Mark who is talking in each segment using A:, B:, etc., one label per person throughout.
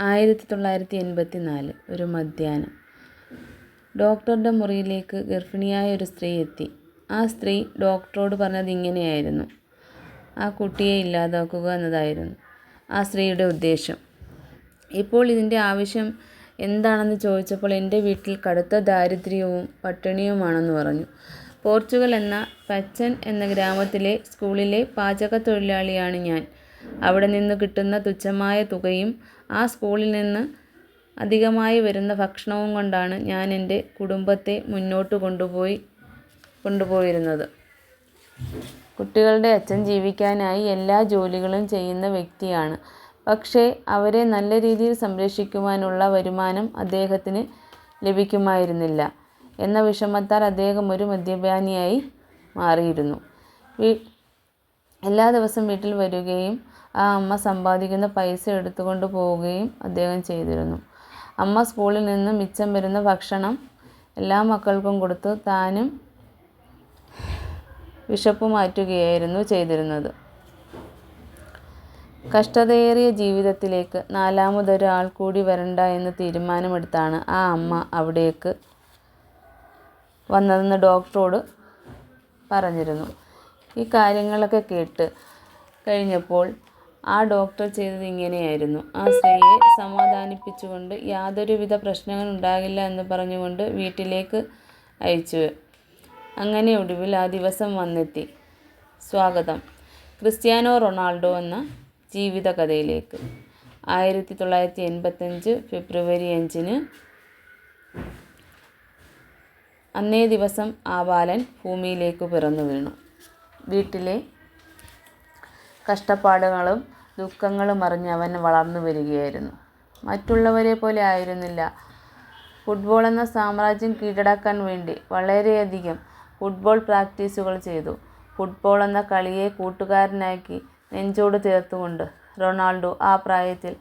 A: ആയിരത്തി തൊള്ളായിരത്തി എൺപത്തി നാല് ഒരു മധ്യാഹ്നം ഡോക്ടറുടെ മുറിയിലേക്ക് ഗർഭിണിയായ ഒരു സ്ത്രീ എത്തി. ആ സ്ത്രീ ഡോക്ടറോട് പറഞ്ഞത് ഇങ്ങനെയായിരുന്നു. ആ കുട്ടിയെ ഇല്ലാതാക്കുക എന്നതായിരുന്നു ആ സ്ത്രീയുടെ ഉദ്ദേശം. ഇപ്പോൾ ഇതിന്റെ ആവശ്യം എന്താണെന്ന് ചോദിച്ചപ്പോൾ എന്റെ വീട്ടിൽ കടുത്ത ദാരിദ്ര്യവും പട്ടിണിയുമാണെന്ന് പറഞ്ഞു. പോർച്ചുഗൽ എന്ന പച്ചൻ എന്ന ഗ്രാമത്തിലെ സ്കൂളിലെ പാചക തൊഴിലാളിയാണ് ഞാൻ. അവിടെ നിന്ന് കിട്ടുന്ന തുച്ഛമായ തുകയും ആ സ്കൂളിൽ നിന്ന് അധികമായി വരുന്ന ഭക്ഷണവും കൊണ്ടാണ് ഞാൻ എന്റെ കുടുംബത്തെ മുന്നോട്ട് കൊണ്ടുപോയി കൊണ്ടുപോയിരുന്നത്. കുട്ടികളുടെ അച്ഛൻ ജീവിക്കാനായി എല്ലാ ജോലികളും ചെയ്യുന്ന വ്യക്തിയാണ്. പക്ഷേ അവരെ നല്ല രീതിയിൽ സംരക്ഷിക്കുവാനുള്ള വരുമാനം അദ്ദേഹത്തിന് ലഭിക്കുമായിരുന്നില്ല എന്ന വിഷമത്താൽ അദ്ദേഹം ഒരു മദ്യപാനിയായി മാറിയിരുന്നു. എല്ലാ ദിവസം വീട്ടിൽ വരികയും ആ അമ്മ സമ്പാദിക്കുന്ന പൈസ എടുത്തുകൊണ്ട് പോവുകയും അദ്ദേഹം ചെയ്തിരുന്നു. അമ്മ സ്കൂളിൽ നിന്ന് മിച്ചം വരുന്ന ഭക്ഷണം എല്ലാ മക്കൾക്കും കൊടുത്ത് താനും വിശപ്പ് മാറ്റുകയായിരുന്നു ചെയ്തിരുന്നത്. കഷ്ടതയേറിയ ജീവിതത്തിലേക്ക് നാലാമതൊരാൾ കൂടി വരണ്ട എന്ന് തീരുമാനമെടുത്താണ് ആ അമ്മ അവിടേക്ക് വന്നതെന്ന് ഡോക്ടറോട് പറഞ്ഞിരുന്നു. ഈ കാര്യങ്ങളൊക്കെ കേട്ട് കഴിഞ്ഞപ്പോൾ ആ ഡോക്ടർ ചെയ്തത് ഇങ്ങനെയായിരുന്നു. ആ സ്ത്രീയെ സമാധാനിപ്പിച്ചുകൊണ്ട് യാതൊരുവിധ പ്രശ്നങ്ങൾ ഉണ്ടാകില്ല എന്ന് പറഞ്ഞുകൊണ്ട് വീട്ടിലേക്ക് അയച്ചു. അങ്ങനെ ഒടുവിൽ ആ ദിവസം വന്നെത്തി. സ്വാഗതം. ക്രിസ്ത്യാനോ റൊണാൾഡോ എന്ന ജീവിതകഥയിലേക്ക്. ആയിരത്തി തൊള്ളായിരത്തി എൺപത്തഞ്ച് ഫെബ്രുവരി അഞ്ചിന് അന്നേ ദിവസം ആ ബാലൻ ഭൂമിയിലേക്ക് പിറന്നു വീണു. വീട്ടിലെ കഷ്ടപ്പാടുകളും ദുഃഖങ്ങളും അറിഞ്ഞ് അവൻ വളർന്നു വരികയായിരുന്നു. മറ്റുള്ളവരെ പോലെ ആയിരുന്നില്ല. ഫുട്ബോൾ എന്ന സാമ്രാജ്യം കീഴടക്കാൻ വേണ്ടി വളരെയധികം ഫുട്ബോൾ പ്രാക്ടീസുകൾ ചെയ്തു. ഫുട്ബോൾ എന്ന കളിയെ കൂട്ടുകാരനാക്കി നെഞ്ചോട് ചേർത്തുകൊണ്ട് റൊണാൾഡോ ആ പ്രായത്തിൽ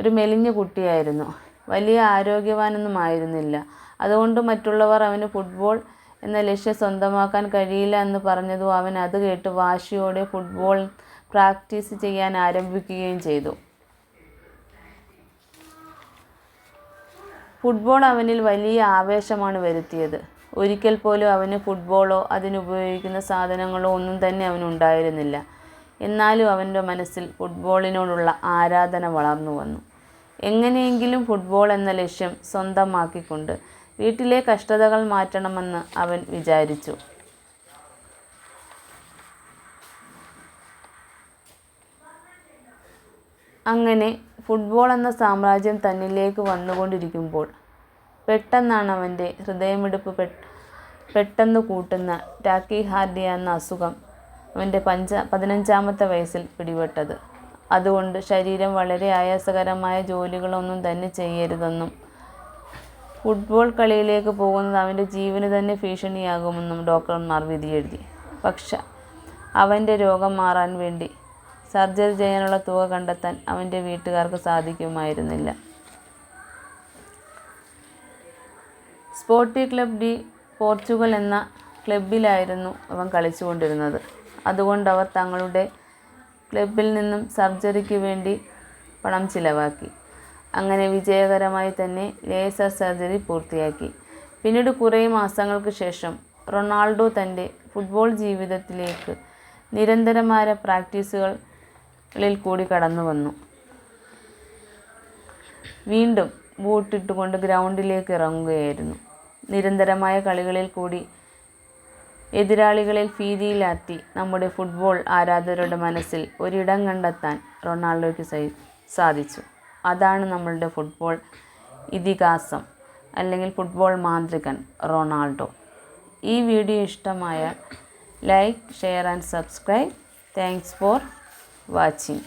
A: ഒരു മെലിഞ്ഞ കുട്ടിയായിരുന്നു. വലിയ ആരോഗ്യവാനൊന്നും ആയിരുന്നില്ല. അതുകൊണ്ട് മറ്റുള്ളവർ അവന് ഫുട്ബോൾ എന്ന ലക്ഷ്യം സ്വന്തമാക്കാൻ കഴിയില്ല എന്ന് പറഞ്ഞതും അവൻ അത് കേട്ട് വാശിയോടെ ഫുട്ബോൾ പ്രാക്ടീസ് ചെയ്യാൻ ആരംഭിക്കുകയും ചെയ്തു. ഫുട്ബോൾ അവനിൽ വലിയ ആവേശമാണ് വരുത്തിയത്. ഒരിക്കൽ പോലും അവന് ഫുട്ബോളോ അതിനുപയോഗിക്കുന്ന സാധനങ്ങളോ ഒന്നും തന്നെ അവനുണ്ടായിരുന്നില്ല എന്നാലും അവന്റെ മനസ്സിൽ ഫുട്ബോളിനോടുള്ള ആരാധന വളർന്നു വന്നു. എങ്ങനെയെങ്കിലും ഫുട്ബോൾ എന്ന ലക്ഷ്യം സ്വന്തമാക്കിക്കൊണ്ട് വീട്ടിലെ കഷ്ടതകൾ മാറ്റണമെന്ന് അവൻ വിചാരിച്ചു. അങ്ങനെ ഫുട്ബോൾ എന്ന സാമ്രാജ്യം തന്നിലേക്ക് വന്നുകൊണ്ടിരിക്കുമ്പോൾ പെട്ടെന്നാണ് അവന്റെ ഹൃദയമിടിപ്പ് പെട്ടെന്ന് കൂട്ടുന്ന ടാക്കി ടാക്കിഹാർഡിയ എന്ന അസുഖം അവന്റെ പഞ്ച പതിനഞ്ചാമത്തെ വയസ്സിൽ പിടിപെട്ടത്. അതുകൊണ്ട് ശരീരം വളരെ ആയാസകരമായ ജോലികളൊന്നും തന്നെ ചെയ്യരുതെന്നും ഫുട്ബോൾ കളിയിലേക്ക് പോകുന്നത് അവന്റെ ജീവന് തന്നെ ഭീഷണിയാകുമെന്നും ഡോക്ടർമാർ വിധിയെഴുതി. പക്ഷെ അവന്റെ രോഗം മാറാൻ വേണ്ടി സർജറി ചെയ്യാനുള്ള തുക കണ്ടെത്താൻ അവന്റെ വീട്ടുകാർക്ക് സാധിക്കുമായിരുന്നില്ല. സ്പോർട്ടി ക്ലബ് ഡി പോർച്ചുഗൽ എന്ന ക്ലബിലായിരുന്നു അവൻ കളിച്ചുകൊണ്ടിരുന്നത്. അതുകൊണ്ട് അവർ തങ്ങളുടെ ക്ലബിൽ നിന്നും സർജറിക്ക് വേണ്ടി പണം ചിലവാക്കി. അങ്ങനെ വിജയകരമായി തന്നെ ലേസർ സർജറി പൂർത്തിയാക്കി. പിന്നീട് കുറേ മാസങ്ങൾക്ക് ശേഷം റൊണാൾഡോ തന്റെ ഫുട്ബോൾ ജീവിതത്തിലേക്ക് നിരന്തരമായ പ്രാക്ടീസുകളിൽ കൂടി കടന്നു വന്നു. വീണ്ടും ബൂട്ടിട്ടുകൊണ്ട് ഗ്രൗണ്ടിലേക്ക് ഇറങ്ങുകയായിരുന്നു. നിരന്തരമായ കളികളിൽ കൂടി എതിരാളികളിൽ ഭീതിയിലാത്തി നമ്മുടെ ഫുട്ബോൾ ആരാധകരുടെ മനസ്സിൽ ഒരിടം കണ്ടെത്താൻ റൊണാൾഡോയ്ക്ക് സാധിച്ചു. അതാണ് നമ്മളുടെ ഫുട്ബോൾ ഇതിഹാസം. അല്ലെങ്കിൽ ഫുട്ബോൾ മാന്ത്രികൻ റൊണാൾഡോ. ഈ വീഡിയോ ഇഷ്ടമായാൽ like share and subscribe thanks for watching